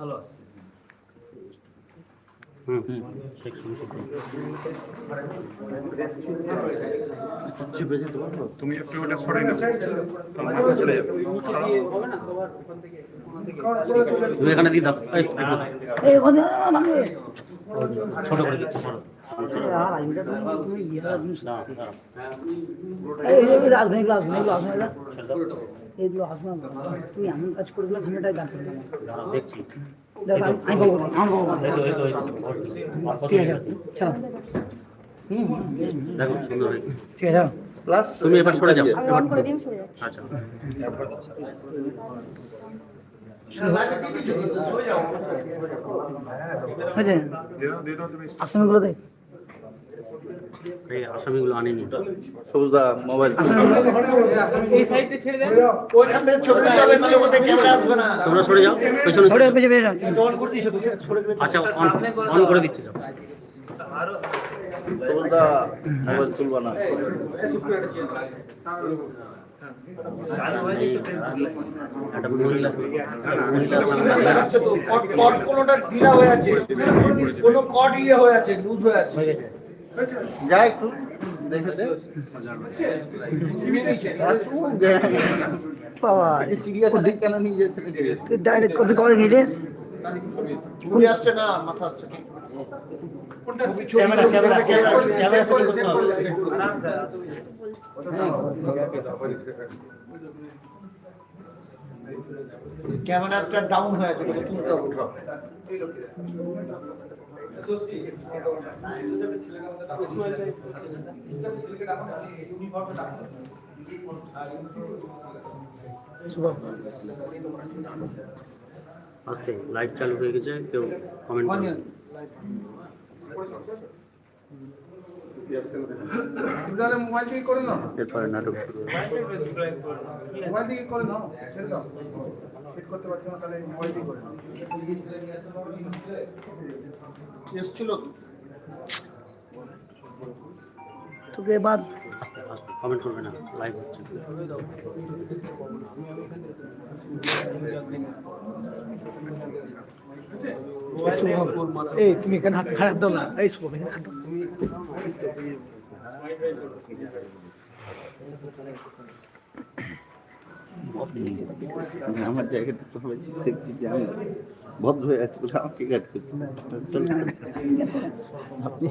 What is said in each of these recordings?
ভালো আছে। তুমি একটু ওটা সরে না মাথা চলে যাবে। তুমি এখানে দিয়ে দাও। ছোট করে দিচ্ছি ছোট। আর এগুলো আসবে তুই এমন কাজ করে গেলে আমি এটাই গান করব দেখছি। তুমি এবার সরে যাও। আমি অন করে দিয়ে আমি সরে যাচ্ছি। আচ্ছা। আসামিগুলো দেখ। এই আসামিগুলো আনিনি। সবুজদা মোবাইল। এই সাইডে ছেড়ে দেন। ওইখান থেকে ছবি দিতে হবে নাহলে ওদের ক্যামেরা আসবে না। তোমরা সরে যাও। পেছনে সরে পেছে পেছে আচ্ছা অন অন করে দিচ্ছি যাও। সবুজদা মোবাইল তুলবা না। কোনোটা ঢিলা হয়ে আছে কোনো কট ইয়ে হয়ে আছে লুজ হয়ে আছে। যা একটু দেখে দে। বাবা কেন নিয়ে যাচ্ছে ডাইরেক্ট কত কবে গেছিস ছবি আসছে না মাথা আসছে ক্যামেরাটা ডাউন হয়ে ওটা তুলতে হবে। আস্তে লাইভ চালু হয়ে গেছে কেউ কমেন্ট তাহলে মোবাইল থেকে করে নাও। এরপরে নাটক শুরু। মোবাইল থেকে করে নাও। ছেড়ে দাও। ফিট করতে পারছ না তাহলে মোবাইল থেকে করে নাও। এসছিল তো। তোকে বাদ আস্তে আস্তে কমেন্ট করবে না লাইভ হচ্ছে। তুমি এখানে হাত খারাপ দাও না। এই শুভ, এখানে হাত দাও। আমার জায়গাটা তো সবাই দেখছি যে আমি ভদ্র হয়ে আছি বলে আমাকে গাইড করতে আপনি?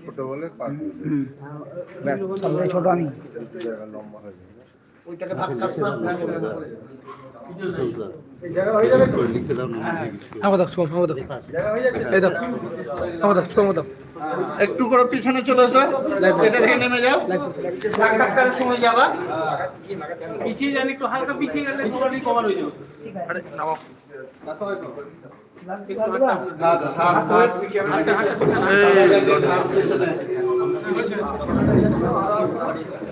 ছোট বলে ছোট আমি। লম্বা হয়ে। ওইটাকে এই জায়গা হয়ে দাও শুভ আমাকে দাও হয়ে এই দাও আমাকে দাও শুভ দাও একটু করে পিছনে চলে এসো এটা থেকে নেমে যাও সাক্ষাৎকারের সময় যাবা পিছিয়ে যান একটু হালকা পিছিয়ে গেলে পুরোটাই কভার হয়ে যাবে আরে নামো না সবাই তো এ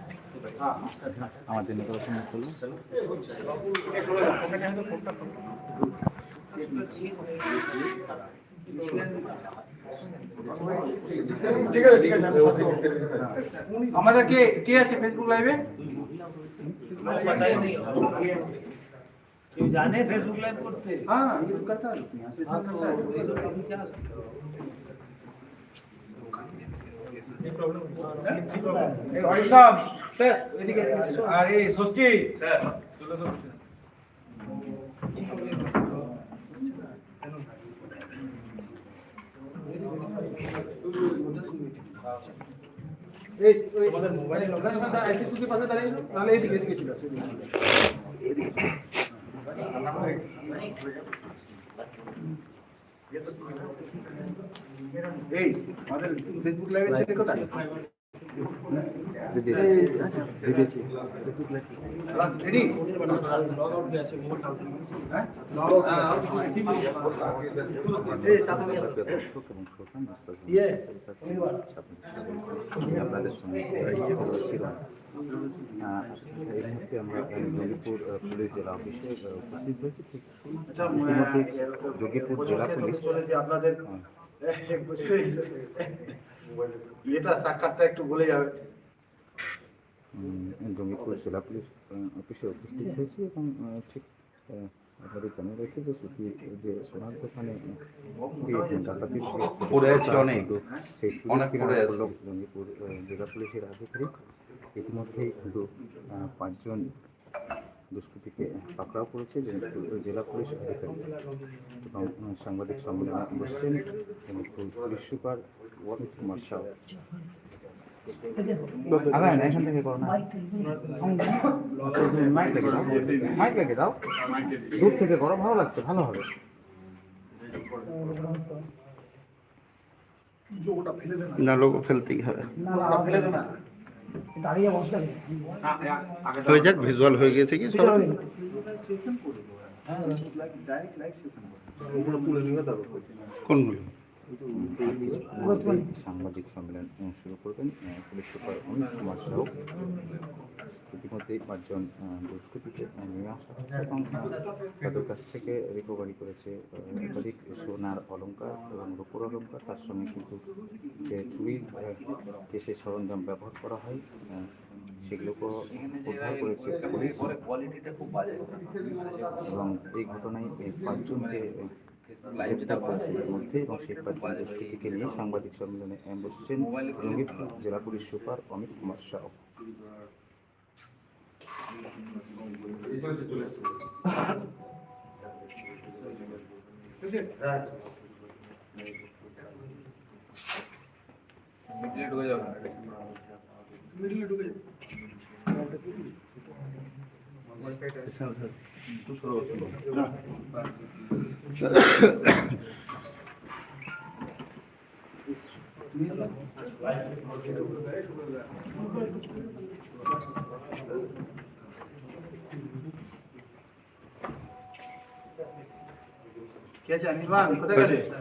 আমার জন্য পড়াশোনা করল ঠিক আছে ঠিক আছে আমাদের কে কে আছে ফেসবুক লাইভে কেউ জানে ফেসবুক লাইভ করতে हाँ আরে ষষ্ঠী। স্যার ওই মোবাইল আইসিসি পাশে দাঁড়িয়ে তাহলে এইদিকে এদিকে ছিল এই আমাদের ফেসবুক লাইভে ছেলে কোথায়? রেডি হ্যাঁ আপনাদের সঙ্গে ছিল এই মুহূর্তে আমরা আহ, জঙ্গিপুর আহ, পুলিশ জেলা অফিসে আহ, উপস্থিত হয়েছি ঠিক আচ্ছা ইতিমধ্যে জঙ্গিপুর জেলা পুলিশ চলে যে আপনাদের এক বছরের এটা সাক্ষাৎটা একটু বলে যাবে। আহ, অফিসে উপস্থিত হয়েছি এবং ঠিক আপনাদের জানিয়ে রাখি যে সুফি যে সোনার দোকানে ডাকাতি পড়ে আছে অনেক। সেই অনেক পড়ে আছে। জঙ্গিপুর জেলা পুলিশের আধিকারিক। ইতিমধ্যেই কিন্তু পাঁচজন দুষ্কৃতীকে পাকড়াও করেছে জঙ্গিপুর জেলা পুলিশ আধিকারিক। এবং সাংবাদিক সম্মেলনে বসছেন পুলিশ সুপার আগায় দূর থেকে করো ভালো লাগছে ভালো হবে না, লোক ফেলতেই হবে। হয়ে যাক ভিজুয়াল হয়ে গেছে কি কোনগুলো? সাংবাদিক সম্মেলন শুরু করবেন পুলিশ সুপার অমিত কুমার সাহ। ইতিমধ্যেই পাঁচজন দুষ্কৃতীকে নিয়ে আসা এবং তাদের কাছ থেকে রিকভারি করেছে একাধিক সোনার অলংকার এবং রূপোর অলংকার। তার সঙ্গে কিন্তু যে চুরির কেসে সরঞ্জাম ব্যবহার করা হয় আহ, সেগুলোকেও উদ্ধার করেছে পুলিশ। এবং এই ঘটনায় পাঁচজনকে এর মধ্যে এবং সেই পাঁচজন দুষ্কৃতীকে নিয়ে সাংবাদিক সম্মেলনে বসছেন জেলা পুলিশ সুপার অমিত কুমার সাউ। কে আছে নির্বাণ কোথায় গেলে আবারও জেলা পুলিশের পরে, আহ,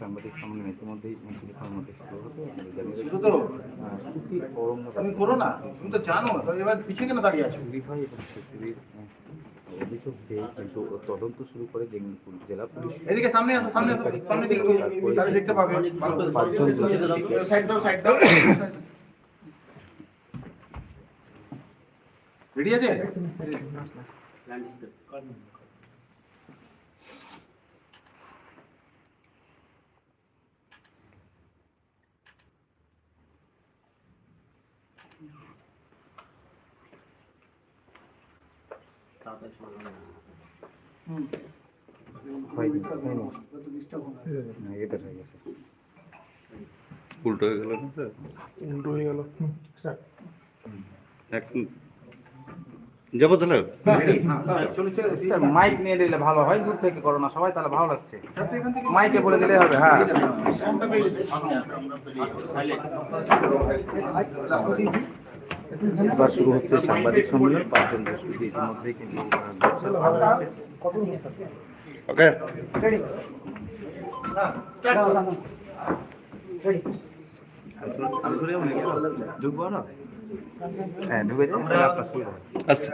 সাংবাদিক সম্মেলন ইতিমধ্যেই কিছুক্ষণের মধ্যে তুমি করো না তুমি তো জানো এবার পিছিয়ে কেন দাঁড়িয়ে আছো তদন্ত শুরু করে জেলা এদিকে সামনে আসো সামনে আসো সামনে দিকে তাহলে দেখতে পাবে। পাঁচজন সাইড রেডি আছে হয়নি হয়নি না, এদের হয়ে গেছে উল্টো হয়ে গেল না স্যার উল্টো হয়ে গেল এক যাব তাহলে? রেডি হ্যাঁ স্যার মাইক নিয়ে দিলে ভালো হয়। দূর থেকে করো না সবাই তাহলে ভালো লাগছে। স্যার তো এখান থেকে মাইকে বলে দিলে হবে হ্যাঁ। এবার শুরু হচ্ছে সাংবাদিক সম্মেলন পাঁচজন দুষ্কৃতী ইতিমধ্যেই কিন্তু আহ, গ্রেপ্তার করা হয়েছে। ওকে। ঢুকবো না? হ্যাঁ ঢুকে যাও তাহলে আপনার সুবিধা হবে। আচ্ছা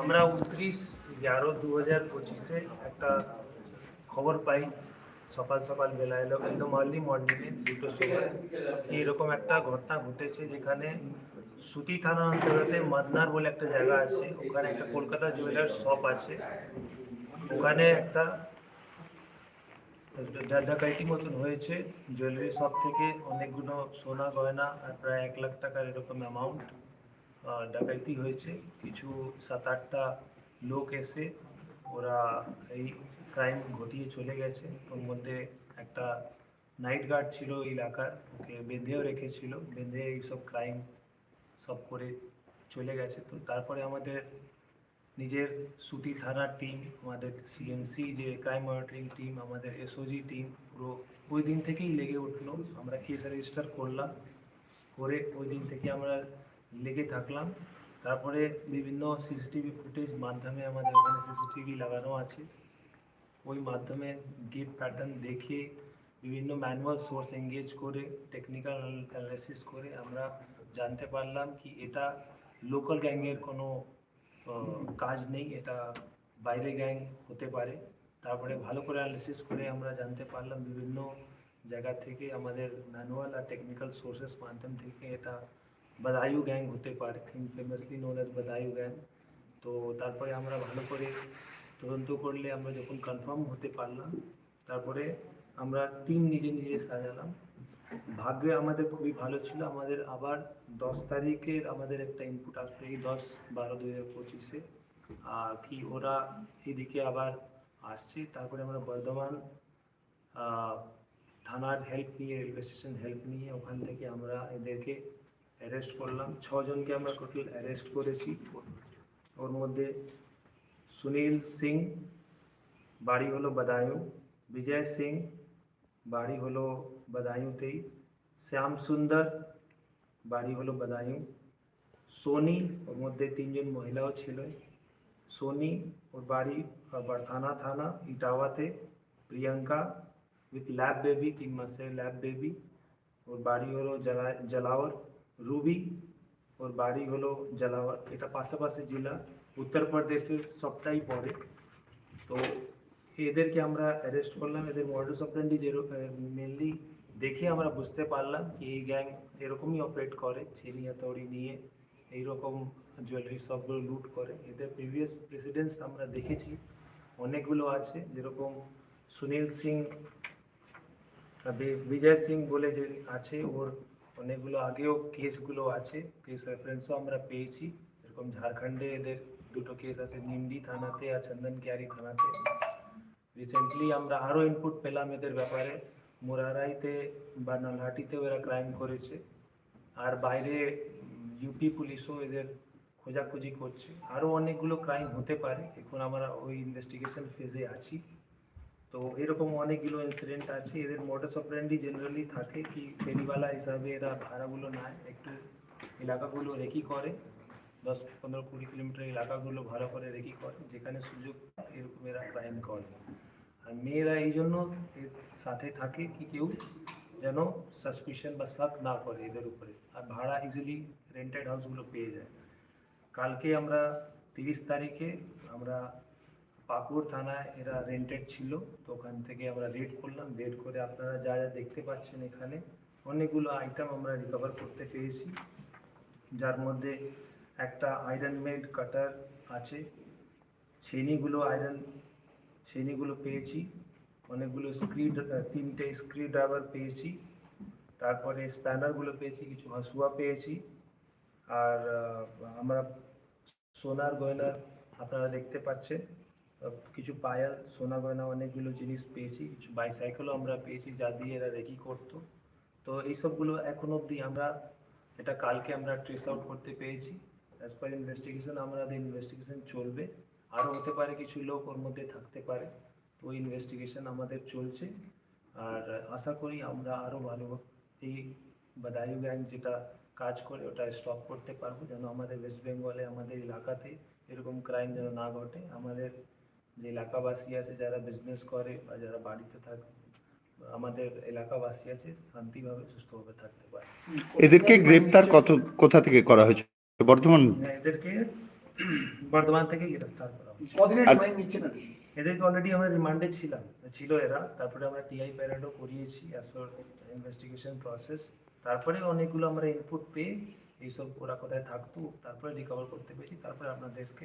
আমরা উনত্রিশ এগারো দু হাজার পঁচিশে একটা খবর পাই সকাল সকাল বেলা এলো একদম আর্লি মর্নিংয়ে দুটো সময় কি এরকম একটা ঘটনা ঘটেছে যেখানে সুতি থানা অঞ্চলেতে মাদনার বলে একটা জায়গা আছে ওখানে একটা কলকাতা জুয়েলার্স শপ আছে ওখানে একটা ডাকাইটি মতন হয়েছে। জুয়েলারি শপ থেকে অনেকগুলো সোনা গয়না আর প্রায় এক লাখ টাকার এরকম অ্যামাউন্ট ডাকাইতি হয়েছে। কিছু সাত আটটা লোক এসে ওরা এই ক্রাইম ঘটিয়ে চলে গেছে। ওর মধ্যে একটা নাইট গার্ড ছিল এলাকার, ওকে বেঁধেও রেখেছিল। বেঁধে এইসব ক্রাইম সব করে চলে গেছে। তো তারপরে আমাদের নিজের সুটি থানার টিম আমাদের সিএমসি যে ক্রাইম মনিটরিং টিম আমাদের এসওজি টিম পুরো ওই দিন থেকেই লেগে উঠল। আমরা কেস রেজিস্টার করলাম করে ওই দিন থেকে আমরা লেগে থাকলাম। তারপরে বিভিন্ন সিসিটিভি ফুটেজ মাধ্যমে আমাদের ওখানে সিসিটিভি লাগানো আছে। ওই মাধ্যমে গেট প্যাটার্ন দেখে বিভিন্ন ম্যানুয়াল সোর্স এঙ্গেজ করে টেকনিক্যাল অ্যানালাইসিস করে আমরা জানতে পারলাম কি এটা লোকাল গ্যাংয়ের কোনো আহ, কাজ নেই, এটা বাইরে গ্যাং হতে পারে। তারপরে ভালো করে অ্যানালিসিস করে আমরা জানতে পারলাম বিভিন্ন জায়গা থেকে আমাদের ম্যানুয়াল আর টেকনিক্যাল সোর্সেস মাধ্যম থেকে এটা বাদায়ু গ্যাং হতে পারে infamously known as Badaun gang তো তারপরে আমরা ভালো করে তদন্ত করলে আমরা যখন কনফার্ম হতে পারলাম, তারপরে আমরা টিম নিজে নিজে সাজালাম। ভাগ্যে আমাদের খুবই ভালো ছিল। আমাদের আবার দশ তারিখের আমাদের একটা ইনপুট আসবে, এই দশ বারো দুই হাজার পঁচিশে কি ওরা এদিকে আবার আসছে। তারপরে আমরা বর্ধমান থানার হেল্প নিয়ে রেলওয়ে স্টেশন হেল্প নিয়ে ওখান থেকে আমরা এদেরকে অ্যারেস্ট করলাম। ছজনকে আমরা টোটাল অ্যারেস্ট করেছি। ওর মধ্যে সুনীল সিং, বাড়ি হলো বদায়ু, বিজয় সিং বাড়ি হলো বদায়ুতেই শ্যাম সুন্দর বাড়ি হলো বদায়ু সোনি ওর মধ্যে তিনজন মহিলাও ছিল সোনি ওর বাড়ি আবার থানা থানা ইটাওয়াতে প্রিয়াঙ্কা উইথ ল্যাব বেবি তিন মাসের ল্যাব বেবি ওর বাড়ি হলো জলা জলাওর রুবি ওর বাড়ি হলো জলাওয়ার এটা পাশাপাশি জেলা উত্তরপ্রদেশের সবটাই পড়ে তো এদেরকে আমরা অ্যারেস্ট করলাম এদের মডেলস অপারেন্ডি যে মেনলি দেখে আমরা বুঝতে পারলাম কি এই গ্যাং এরকমই অপারেট করে ছেনি হাতড়ি নিয়ে এইরকম জুয়েলারি সবগুলো লুট করে এদের প্রিভিয়াস প্রেসিডেন্টস আমরা দেখেছি অনেকগুলো আছে যেরকম সুনীল সিং বি- বিজয় সিং বলে যে আছে ওর অনেকগুলো আগেও কেসগুলো আছে কেস রেফারেন্সও আমরা পেয়েছি এরকম ঝাড়খণ্ডে এদের দুটো কেস আছে নিমডি থানাতে আর চন্দনকিয়ারি থানাতে রিসেন্টলি আমরা আরও ইনপুট পেলাম এদের ব্যাপারে। মুরারাইতে বা নলহাটিতেও এরা ক্রাইম করেছে। আর বাইরে ইউপি পুলিশও এদের খোঁজাখুঁজি করছে। আরও অনেকগুলো ক্রাইম হতে পারে। এখন আমরা ওই ইনভেস্টিগেশন ফেজে আছি। তো এরকম অনেকগুলো ইনসিডেন্ট আছে। এদের মোটাস অপারেন্ডি জেনারেলি থাকে কি ফেরিওয়ালা হিসাবে এরা ভাড়াগুলো নেয়। একটু এলাকাগুলো রেকি করে। দশ, পনেরো, কুড়ি কিলোমিটার এলাকাগুলো ভালো করে রেকি করে। যেখানে সুযোগ এরকম এরা ক্রাইম করে। আর মেয়েরা এই জন্য সাথে থাকে কি কেউ যেন সাসপিশন বা শক না করে এদের উপরে। আর ভাড়া ইজিলি রেন্টেড হাউসগুলো পেয়ে যায়। কালকে আমরা তিরিশ তারিখে আমরা পাকুড় থানায় এরা রেন্টেড ছিল, তো ওখান থেকে আমরা রেড করলাম। রেড করে আপনারা যা যা দেখতে পাচ্ছেন এখানে, অনেকগুলো আইটেম আমরা রিকভার করতে পেরেছি। যার মধ্যে একটা আয়রন মেড কাটার আছে, ছেনিগুলো আয়রন ছেনিগুলো পেয়েছি। অনেকগুলো স্ক্রি তিনটে স্ক্রি ড্রাইভার পেয়েছি। তারপরে স্প্যানারগুলো পেয়েছি, কিছু হাসুয়া পেয়েছি। আর আমরা সোনার গয়নার আপনারা দেখতে পাচ্ছেন। কিছু পায়াল, সোনা গয়না অনেকগুলো জিনিস পেয়েছি। কিছু বাইসাইকেলও আমরা পেয়েছি, যা দিয়ে এরা রেকি করতো। তো এইসবগুলো এখন অবধি আমরা, এটা কালকে আমরা ট্রেস আউট করতে পেরেছি। অ্যাজ পার ইনভেস্টিগেশন আমাদের ইনভেস্টিগেশন চলবে। আরও হতে পারে কিছু লোক ওর মধ্যে থাকতে পারে। তো ওই ইনভেস্টিগেশন আমাদের চলছে। আর আশা করি আমরা আরও ভালো এই বাদায়ু গ্যাং যেটা কাজ করে ওটা স্টপ করতে পারব। যেন আমাদের ওয়েস্ট বেঙ্গলে আমাদের এলাকাতে এরকম ক্রাইম যেন না ঘটে। আমাদের যে এলাকাবাসী আছে যারা বিজনেস করে বা যারা বাড়িতে থাকে আমাদের এলাকাবাসী আছে শান্তিভাবে সুস্থভাবে থাকতে পারে। এদেরকে গ্রেপ্তার কত কোথা থেকে করা হয়েছে? বর্তমান হ্যাঁ, এদেরকে বর্ধমান থেকে গ্রেফতার করা কদিনের আর- নিচ্ছে না এদেরকে অলরেডি আমরা রিমান্ডে ছিলাম ছিল এরা। তারপরে আমরা টিআই প্যারেডও করিয়েছি অ্যাজ পার ইনভেস্টিগেশন প্রসেস তারপরে অনেকগুলো আমরা ইনপুট পেয়ে এইসব ওরা কোথায় থাকতো তারপরে রিকভার করতে পেরেছি। তারপরে আপনাদেরকে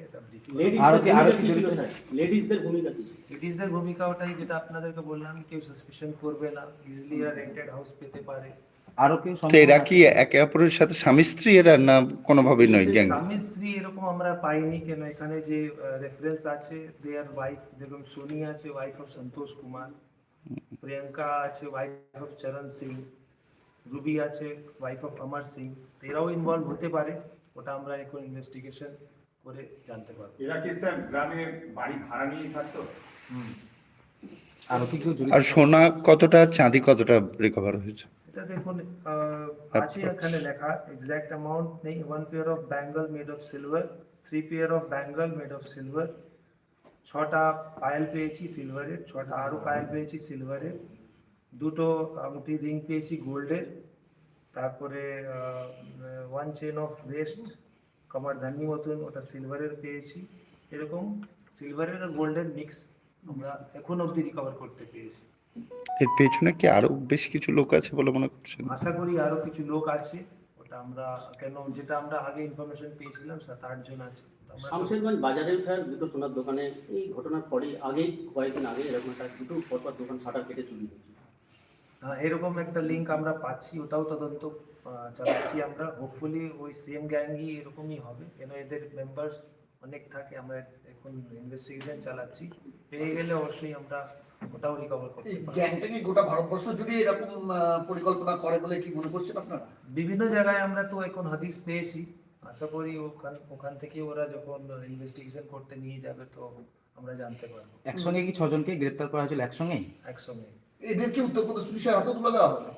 লেডিসদের ভূমিকা কি লেডিসদের ভূমিকা ওটাই যেটা আপনাদেরকে বললাম কেউ সাসপিশন করবে না ইজিলি রেন্টেড হাউস পেতে পারে। আরও কেউ এরা কি একে অপরের সাথে স্বামী স্ত্রী? এরা না কোনোভাবেই নয় গ্যাং স্বামী স্ত্রী এরকম আমরা পাইনি কেন? এখানে যে রেফারেন্স আছে দেয়ার ওয়াইফ যেরকম সোনি আছে ওয়াইফ অফ সন্তোষ কুমার। প্রিয়াঙ্কা আছে wife of Charan Singh. Ruby আছে ওয়াইফ অফ অমর সিং। এরাও ইনভলভ হতে পারে। ওটা আমরা এখন ইনভেস্টিগেশন করে জানতে পারব। এরা কি স্যার গ্রামে বাড়ি ভাড়া নিয়ে থাকতো? আরও সোনা কতটা চাঁদি কতটা রিকভার হয়েছে? এটা দেখুন আছে এখানে লেখা এক্সাক্ট অ্যামাউন্ট নেই one pair of bangle made of silver three pair of bangle made of silver ছটা পায়েল পেয়েছি সিলভারের ছটা আরও পায়েল পেয়েছি সিলভারের দুটো আংটি রিং পেয়েছি গোল্ডের তারপরে ওয়ান চেন অফ ওয়েস্ট কমার ধানি মতন ওটা সিলভারের পেয়েছি এরকম সিলভারের আর গোল্ডের মিক্স আমরা এখন অবধি রিকভার করতে পেরেছি। এর পেছনে কি আরও বেশ কিছু লোক আছে বলে মনে করছেন? আশা করি আরও কিছু লোক আছে। ওটা আমরা কেন যেটা আমরা আগে ইনফরমেশন পেয়েছিলাম সাত আট জন আছে। শামশেরগঞ্জ বাজারে স্যার দুটো সোনার দোকানে এই ঘটনার পরে আগেই কয়েকদিন আগে এরকম একটা দুটো পরপর দোকান শাটার কেটে চুরি হয়েছে। হ্যাঁ, এরকম একটা লিঙ্ক আমরা পাচ্ছি ওটাও তদন্ত চালাচ্ছি আমরা। হোপফুলি ওই সেম গ্যাংই এরকমই হবে। কেন এদের মেম্বার্স অনেক থাকে আমরা এখন ইনভেস্টিগেশন চালাচ্ছি। পেয়ে গেলে অবশ্যই আমরা ওটাও রিকভার করতে গোটা ভারতবর্ষ জুড়ে এরকম পরিকল্পনা করে বলে কি মনে করছেন আপনারা? বিভিন্ন জায়গায় আমরা তো এখন হাদিস পেয়েছি। আশা করি ওখান ওখান থেকে ওরা যখন ইনভেস্টিগেশন করতে নিয়ে যাবে তো আমরা জানতে পারব। একসঙ্গে কি ছজনকে গ্রেপ্তার করা হয়েছিল? একসঙ্গে। একসঙ্গে এদেরকে উত্তরপ্রদেশ পুলিশের হাতে তুলে দেওয়া হবে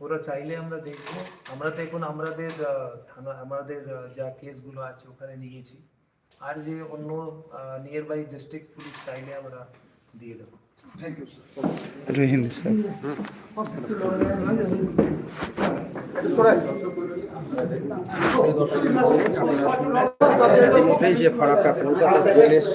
ওরা চাইলে আমরা দেখব। আমরা তো এখন আমাদের আহ, থানা আমাদের যা কেসগুলো আছে ওখানে নিয়েছি। আর যে অন্য নিয়ার বাই ডিস্ট্রিক্ট পুলিশ চাইলে আমরা দিয়ে দেবো। স্যার। যে ফারাক্কা কলকাতা পুলিশ